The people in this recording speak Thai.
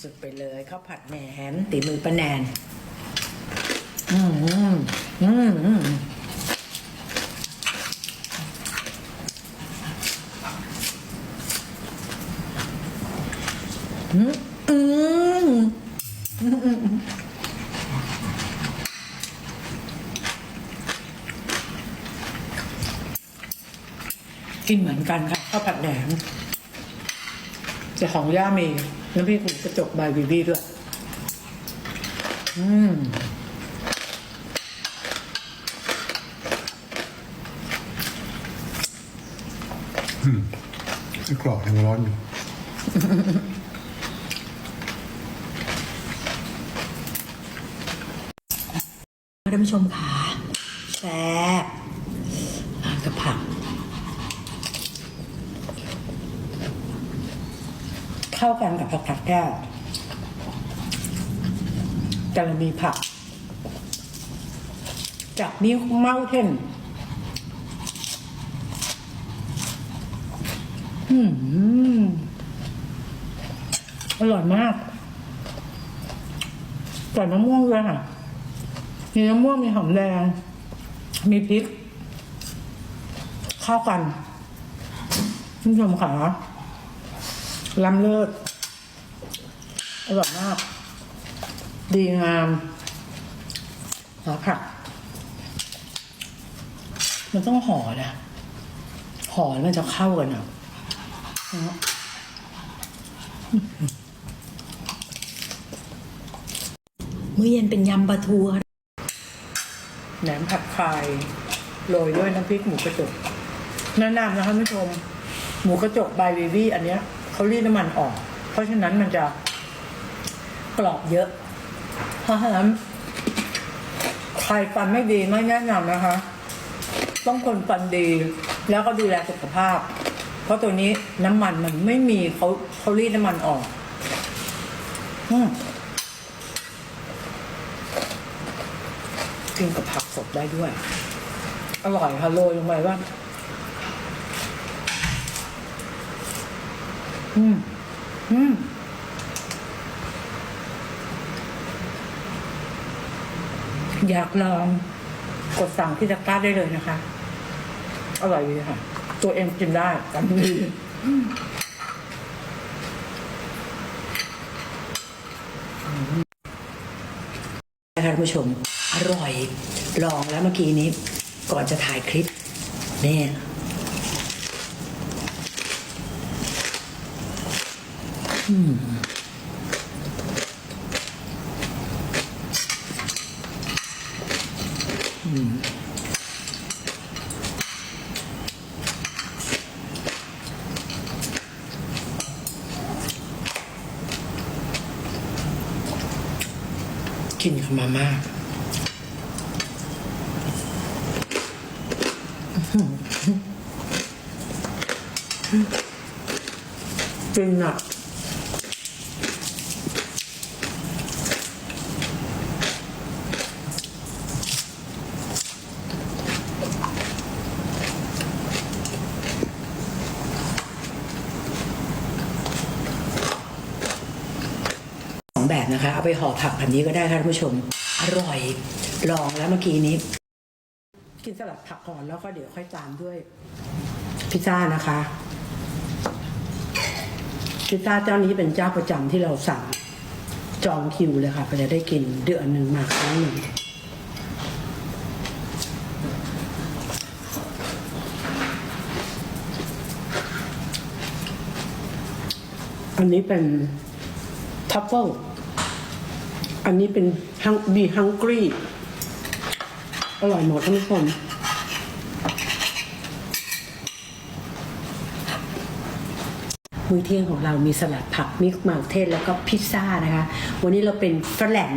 สุดๆไปเลยข้าวผัดแหนมตีมือป้าแนน อืมอืมอืมอืมอืมอืมกินเหมือนกันค่ะข้าวผัดแหนม แต่ของย่ามีน้ำพริกหมูกระจกใบบีบี้ด้วย อืมไส้กรอกยังร้อนอยู่ท่านผู้ชมค่ะแซ่บอ่านกับผัก เข้ากันกับผักผักแก้วกำลังมีผัก จากนิ้วเมาเทนอืมอร่อยมากใส่มะม่วงด้วยค่ะ มีมะม่วงมีหอมแดง มีพริก เข้ากันคุณผู้ชมค่ะ ล้ำเลิศอร่อยมาก ดีงามหาผัก มันต้องห่อนะห่อแล้วมันจะเข้ากันอะเนาะมื้อเย็นเป็นยำปลาทูค่ะแหนมผัดไข่โรยด้วยน้ำพริกหมูกระจกแนะนำนะคะท่านผู้ชม หมูกระจกบายวีวีอันเนี้ย เขารีดน้ำมันออก เพราะฉะนั้นมันจะกรอบเยอะ เพราะฉะนั้นใครฟันไม่ดีไม่แนะนำนะคะ ต้องคนฟันดีแล้วก็ดูแลสุขภาพ เพราะตัวนี้น้ำมันมันไม่มีเขาเขารีดน้ำมันออกอืมกินกับผักสดได้ด้วย อร่อยค่ะโรยลงไปว่า อืม อืม อยากลองกดสั่งที่ตะกร้าได้เลยนะคะ อร่อยดีค่ะ ตัวเองกินได้กันดีนะคะท่านผู้ชม อร่อย ลองแล้วเมื่อกี้นี้ ก่อนจะถ่ายคลิปเนี่ยอืมอืม กินกับมาม่าจริงอะ แบบนะคะ เอาไปห่อผักแบบนี้ก็ได้ค่ะท่านผู้ชม อร่อย ลองแล้วเมื่อกี้นี้ กินสลัดผักก่อนแล้วก็เดี๋ยวค่อยตามด้วย พิซซ่านะคะ พิซซ่าเจ้านี้เป็นเจ้าประจำที่เราสั่งจองคิวเลยค่ะเราจะได้กินเดือนหนึ่งมาครั้งหนึ่งอันนี้เป็นทัฟเฟิล อันนี้เป็นฮังบีฮังกรีอร่อยหมดท่านผู้ชมมื้อเที่ยงของเรามีสลัดผักมิกมาเทศแล้วก็พิซซ่านะคะ วันนี้เราเป็นฝรั่ง